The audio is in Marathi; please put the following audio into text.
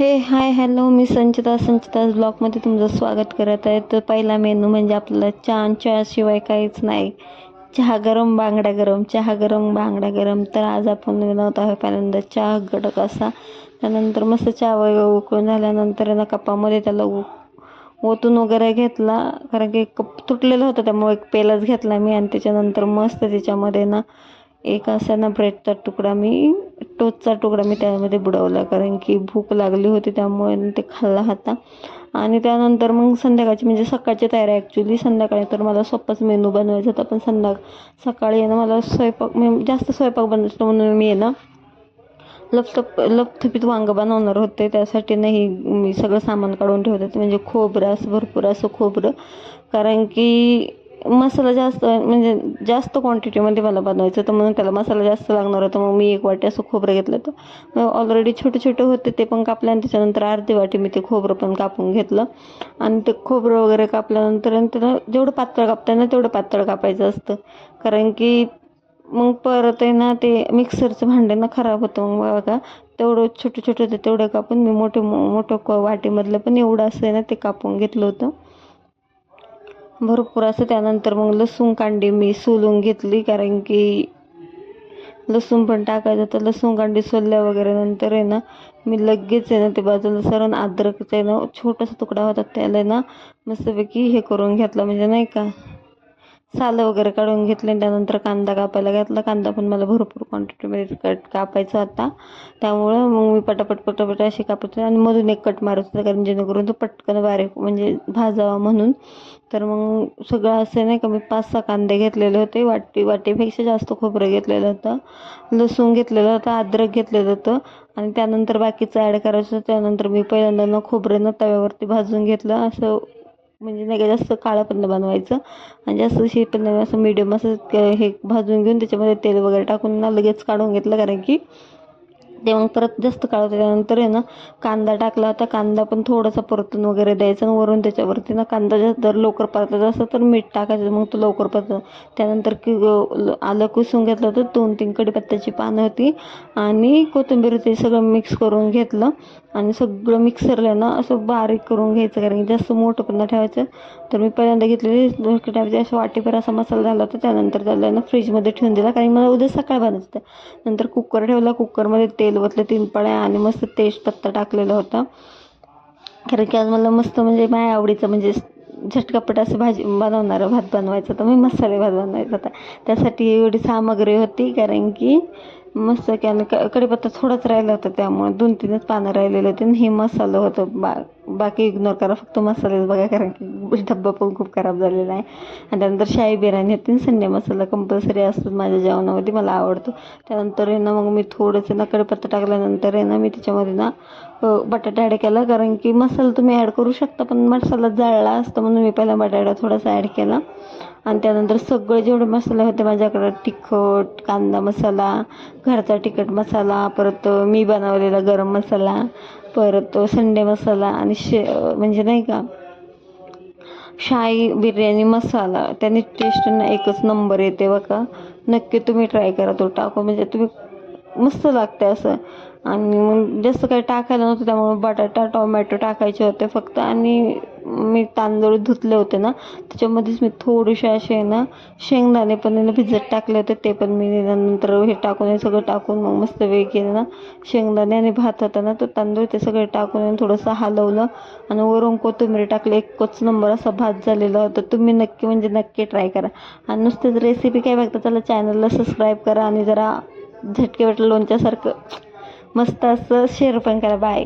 हे हाय हॅलो मी संचिता संचिता ब्लॉगमध्ये तुमचं स्वागत करत आहे. तर पहिला मेनू म्हणजे आपल्याला चहा चहाशिवाय काहीच नाही. चहा गरम बांगडा गरम. चहा गरम बांगडा गरम. तर आज आपण बनवत आहोत पहिल्यांदा चहा गडक असा. त्यानंतर मस्त चहा वगैरे उकळून झाल्यानंतर ना कपामध्ये त्याला उ ओतून वगैरे घेतला. कारण की कप तुटलेलं होतं त्यामुळे एक पेलाच घेतला मी. आणि त्याच्यानंतर मस्त त्याच्यामध्ये ना एक असा ना ब्रेडचा तुकडा मी टोचचा तुकडा मी त्यामध्ये बुडवला कारण की भूक लागली होती त्यामुळे ते खाल्ला होता. आणि त्यानंतर मग संध्याकाळची म्हणजे सकाळची तयारी ॲक्च्युली संध्याकाळी तर मला सोपाच मेनू बनवायचा होता पण संध्या सकाळी येणं ना मला स्वयंपाक मी जास्त स्वयंपाक बनवतो म्हणून मी आहे ना लपथप लपथपीत वांगं बनवणार होते. त्यासाठी नाही मी सगळं सामान काढून ठेवत होते. म्हणजे खोबरं असं भरपूर असं खोबरं. कारण की मसाला जास्त म्हणजे जास्त क्वांटिटीमध्ये मला बनवायचं होतं म्हणून त्याला मसाला जास्त लागणार होता मग मी एक वाटी असं खोबरं घेतलं होतं. ऑलरेडी छोटे छोटे होते ते पण कापले आणि त्याच्यानंतर अर्धी वाटी मी ते खोबरं पण कापून घेतलं. आणि ते खोबरं वगैरे कापल्यानंतर आणि त्याला जेवढं पातळ कापता ना तेवढं पातळ कापायचं असतं. कारण की मग परत आहे ना ते मिक्सरचं भांडे ना खराब होतं मग बघा. तेवढं छोटं छोटं होतं तेवढं कापून मी मोठे मोठं क वाटीमधलं पण एवढं असं आहे ना ते कापून घेतलं होतं. भरपूर असं त्यानंतर मग लसूण कांडी मी सोलून घेतली कारण की लसूण पण टाकायचं तर लसूण कांडी सोलल्या वगैरे नंतर आहे ना मी लगेच आहे ना ते बाजूला सरण अद्रकचा आहे ना छोटासा तुकडा होता त्याला ना मस्तपैकी हे करून घेतला. म्हणजे नाही का सालं वगैरे काढून घेतले. त्यानंतर कांदा कापायला घातला. कांदा पण मला भरपूर क्वांटिटीमध्ये कट कापायचा होता त्यामुळं मग मी पटापट पटापट असे कापत आणि मधून एक कट मारत होता कारण जेणेकरून तो पटकन बारीक म्हणजे भाजावा म्हणून. तर मग सगळं असं नाही का मी पाच सहा कांदे घेतलेले होते. वाटी वाटीपेक्षा जास्त खोबरं घेतलेलं होतं. लसूण घेतलेलं होतं अद्रक घेतलेलं होतं. आणि त्यानंतर बाकीचं ॲड करायचं होतं. त्यानंतर मी पहिल्यांदा न खोबरं न तव्यावरती भाजून घेतलं. असं म्हणजे नाही का जास्त काळं पण बनवायचं. आणि जास्त शे पण असं मिडियम असं हे भाजून घेऊन त्याच्यामध्ये तेल वगैरे टाकून ना लगेच काढून घेतलं. कारण की ते मग परत जास्त काळ त्यानंतर आहे ना कांदा टाकला होता कांदा पण थोडासा परतून वगैरे द्यायचा आणि वरून त्याच्यावरती ना कांदा जास्त जर लवकर परतायचा असं तर मीठ टाकायचं मग तो लवकर परत त्यानंतर कि आलं कुसून घेतलं होतं दोन तीन कढीपत्त्याची पानं होती आणि कोथिंबीर ते सगळं मिक्स करून घेतलं आणि सगळं मिक्सरला ना असं बारीक करून घ्यायचं कारण की जास्त मोठं पण ठेवायचं. तर मी पहिल्यांदा घेतलेली ठेवायचे असं वाटीभर असा मसाला झाला होता त्यानंतर त्याला ना फ्रीजमध्ये ठेवून दिला कारण मला उद्या सकाळ बनायचं नंतर कुकर ठेवला कुकरमध्ये तेल तेलवतले तीन पळ्या आणि मस्त तेजपत्ता टाकलेला होता. कारण की आज मला मस्त म्हणजे माझ्या आवडीचं म्हणजे झटकापट असं भाजी बनवणारं भात बनवायचं तर मी मसाले भात बनवायचा होता. त्यासाठी एवढी सामग्री होती कारण की मस्त की आणि क कढीपत्ता थोडाच राहिला होता त्यामुळे दोन तीनच पानं राहिलेले होते आणि हे मसालं होतं बा बाकी इग्नोर करा. फक्त मसालेच बघा कारण की डब्बा पण खूप खराब झालेला आहे. आणि त्यानंतर शाही बिर्याणी होती संडे मसाला कंपल्सरी असतो माझ्या जेवणामध्ये मला आवडतो. त्यानंतर आहे ना मग मी थोडंसं ना कढीपत्ता टाकल्यानंतर आहे ना मी त्याच्यामध्ये ना बटाटा ॲड केला. कारण की मसाला तुम्ही ॲड करू शकता पण मसाला जाळला असतो म्हणून मी पहिला बटाटा थोडासा ॲड केला. आणि त्यानंतर सगळे जेवढे मसाले होते माझ्याकडं तिखट कांदा मसाला घरचा तिखट मसाला परत मी बनवलेला गरम मसाला परत संडे मसाला आणि शे म्हणजे नाही का शाही बिर्याणी मसाला. त्याने टेस्ट ना एकच नंबर येते बघा. नक्की तुम्ही ट्राय करा तो टाकू म्हणजे तुम्ही मस्त लागते असं. आणि मग जास्त काही टाकायला नव्हतं त्यामुळे बटाटा टोमॅटो टाकायचे होते फक्त. आणि मी तांदूळ धुतले होते ना त्याच्यामध्येच मी थोडेसे असे ना शेंगदाणे पण भिजत टाकले होते ते पण मी नंतर हे टाकून हे सगळं टाकून मग मस्त वेळ ना. शेंगदाणे आणि भात होता ना तो तांदूळ ते सगळे टाकून थोडंसं हलवलं. आणि वरून कोथिंबीर टाकली एकच नंबर असा भात झालेला होता. तुम्ही नक्की म्हणजे नक्की ट्राय करा. आणि नुसतेच रेसिपी काय बघता त्याला चॅनलला सबस्क्राईब करा आणि जरा झटके वाटलं लोणच्यासारखं. मस्त असं शेर पण करा बाय.